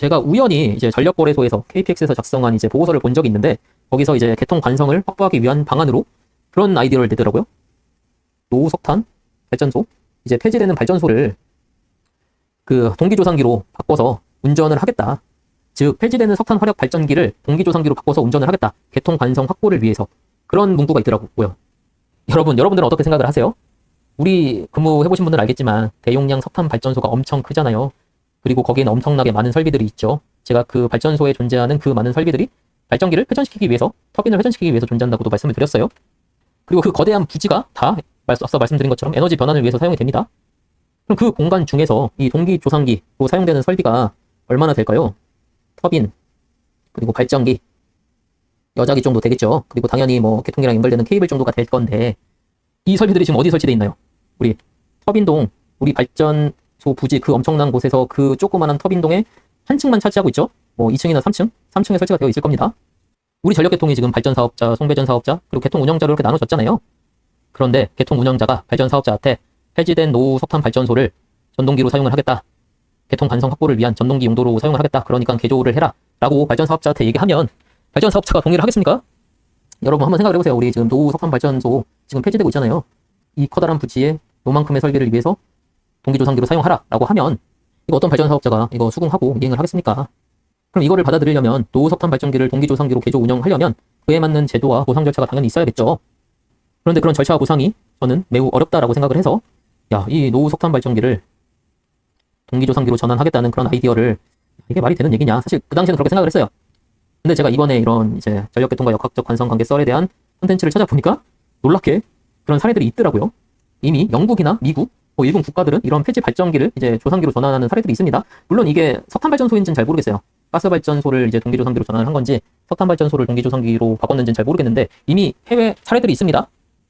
제가 우연히 이제 전력거래소에서 KPX에서 작성한 이제 보고서를 본 적이 있는데 거기서 이제 개통 관성을 확보하기 위한 방안으로 그런 아이디어를 내더라고요. 노석탄 발전소 이제 폐지되는 발전소를 그 동기조상기로 바꿔서 운전을 하겠다. 즉 폐지되는 석탄 화력 발전기를 동기조상기로 바꿔서 운전을 하겠다. 개통 관성 확보를 위해서 그런 문구가 있더라고요. 여러분 여러분들은 어떻게 생각을 하세요? 우리 근무해보신 분들은 알겠지만 대용량 석탄 발전소가 엄청 크잖아요. 그리고 거기에는 엄청나게 많은 설비들이 있죠. 제가 그 발전소에 존재하는 그 많은 설비들이 발전기를 회전시키기 위해서 터빈을 회전시키기 위해서 존재한다고도 말씀을 드렸어요. 그리고 그 거대한 부지가 다 말- 앞서 말씀드린 것처럼 에너지 변환을 위해서 사용이 됩니다. 그럼 그 공간 중에서 이 동기 조상기로 사용되는 설비가 얼마나 될까요? 터빈 그리고 발전기 여자기 정도 되겠죠. 그리고 당연히 뭐 개통기랑 연결되는 케이블 정도가 될 건데 이 설비들이 지금 어디 설치되어 있나요? 우리 터빈동 우리 발전 소 부지 그 엄청난 곳에서 그 조그마한 터빈동에 한 층만 차지하고 있죠. 뭐 2층이나 3층, 3층에 설치가 되어 있을 겁니다. 우리 전력개통이 지금 발전 사업자, 송배전 사업자, 그리고 개통 운영자로 이렇게 나눠졌잖아요. 그런데 개통 운영자가 발전 사업자한테 폐지된 노후 석탄 발전소를 전동기로 사용을 하겠다. 개통 관성 확보를 위한 전동기 용도로 사용을 하겠다. 그러니까 개조를 해라. 라고 발전 사업자한테 얘기하면 발전 사업자가 동의를 하겠습니까? 여러분 한번 생각을 해보세요. 우리 지금 노후 석탄 발전소 지금 폐지되고 있잖아요. 이 커다란 부지에 요만큼의 설비를 위해서 동기조상기로 사용하라. 라고 하면 이거 어떤 발전 사업자가 이거 수긍하고 이행을 하겠습니까? 그럼 이거를 받아들이려면 노후 석탄 발전기를 동기조상기로 개조 운영하려면 그에 맞는 제도와 보상 절차가 당연히 있어야겠죠. 그런데 그런 절차와 보상이 저는 매우 어렵다라고 생각을 해서 야, 이 노후 석탄 발전기를 동기조상기로 전환하겠다는 그런 아이디어를 이게 말이 되는 얘기냐. 사실 그 당시에는 그렇게 생각을 했어요. 근데 제가 이번에 이런 이제 전력개통과 역학적 관성 관계 썰에 대한 콘텐츠를 찾아보니까 놀랍게 그런 사례들이 있더라고요. 이미 영국이나 미국, 뭐 일본 국가들은 이런 폐지 발전기를 이제 조상기로 전환하는 사례들이 있습니다. 물론 이게 석탄 발전소인지는 잘 모르겠어요. 가스 발전소를 이제 동기조상기로 전환을 한 건지 석탄 발전소를 동기조상기로 바꿨는지는 잘 모르겠는데 이미 해외 사례들이 있습니다.